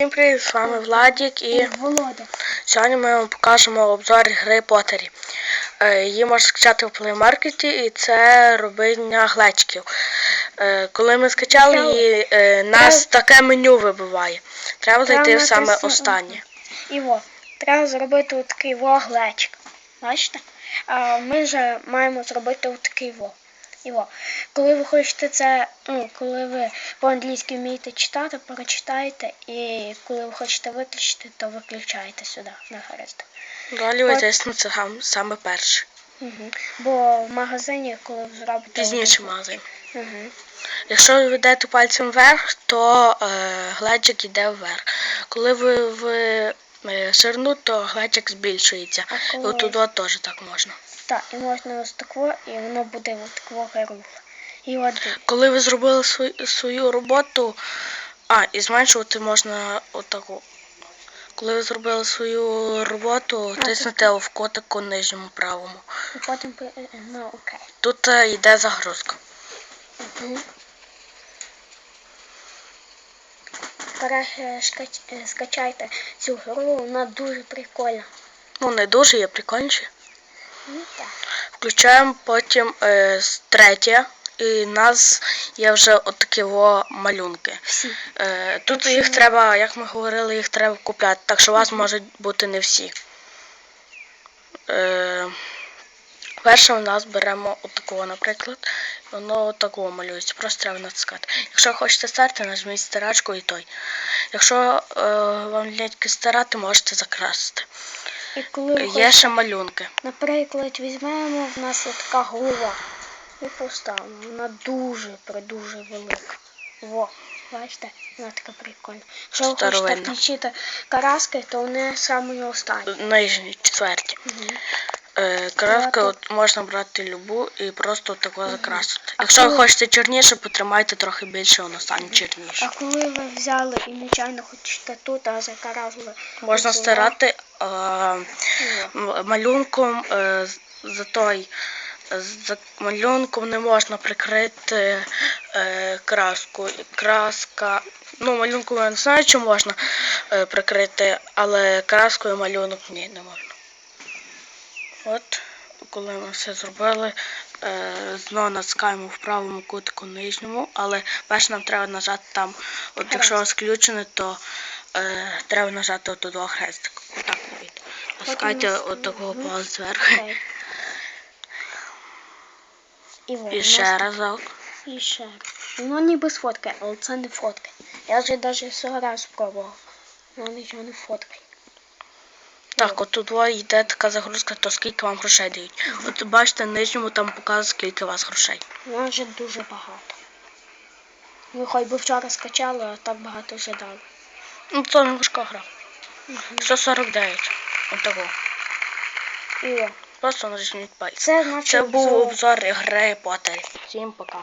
Всім привіт, з вами Владік і Володя. сьогодні ми вам покажемо обзор гри Поттері. Е, Її можна скачати в Play Market і це робіння глечиків. Е, Коли ми скачали її, е, нас таке меню вибиває. Треба зайти в саме останнє. Іво, треба зробити от такий воглечик. Бачите? Ми вже маємо зробити от такий во. Іво. Коли ви хочете це, ну, коли ви по-англійськи вмієте читати, прочитаєте, і коли ви хочете виключити, то виключаєте сюди на. Далі ви тиснете сам- саме перше. Угу. Бо в магазині, коли ви зробите. Пізніше магазин. Угу. Якщо ви ведете пальцем вверх, то е, глечик йде вверх. Коли ви в е, ширину, то глечик збільшується. І коли- отут от теж так можна. Так, і можна ось тако, і воно буде от такого рух. І от. Коли ви зробили свою, свою роботу, а, і зменшувати можна отаку. Коли ви зробили свою роботу, А, тиснете в котику нижньому правому. І потім е, е, ну окей. Тут е, йде загрузка. Мгм. Тепер е, шкач- е, скачайте цю гру, вона дуже прикольна. Ну, не дуже, є прикольніше. Ну так. Включаємо потім е, третє, і в нас є вже отакі во малюнки. Всі. Е, тут Якщо їх треба, як ми говорили, їх треба купляти, так що у вас можуть бути не всі. Е, перше у нас беремо отакого, наприклад. Воно отакого малюється, просто треба натискати. Якщо хочете старти, нажміть стирачку і той. Якщо е, вам ліньки стирати, можете закрасити. І коли Є хочете, ще малюнки. наприклад, візьмемо, в нас є така голова. І поставимо. Вона дуже дуже велика. Во, бачите, вона така прикольна. Якщо ви хочете включити караски, то вони самі останні. Нижні, четверті. Мгм. Е, от можна брати любу і просто тако закрасити. Якщо ви хочете чорніше, потримайте трохи більше, воно стане чорніше. А коли ви взяли і нечайно хочете тут, а заказали. Можна стирати е, малюнком е, за той. За малюнком не можна прикрити е, краску. Краска. Ну, малюнком я не знаю, чи можна е, прикрити, але краскою малюнок ні, не можна. От, коли ми все зробили, е, знову натискаємо в правому кутику нижньому, але перше нам треба нажати там. От якщо у вас включене, то е, треба нажати от два хрестика. Отак. Натискайте от такого палець зверху. І, ще разок. І ще. Воно ніби сфоткає, але це не фоткає. Я вже навіть сто раз спробував. Воно нічого не фоткає. Так, от тут йде така загрузка, то скільки вам грошей дають. От бачите, нижньому там показує, скільки у вас грошей. Воно вже дуже багато. Ви хоч би вчора скачали, а так багато вже дали. Ну, це не важка гра. Мгм. 149. От того. І о, Просто нажміть пальці. це значить Це був обзор. гри Поттері. Всім пока.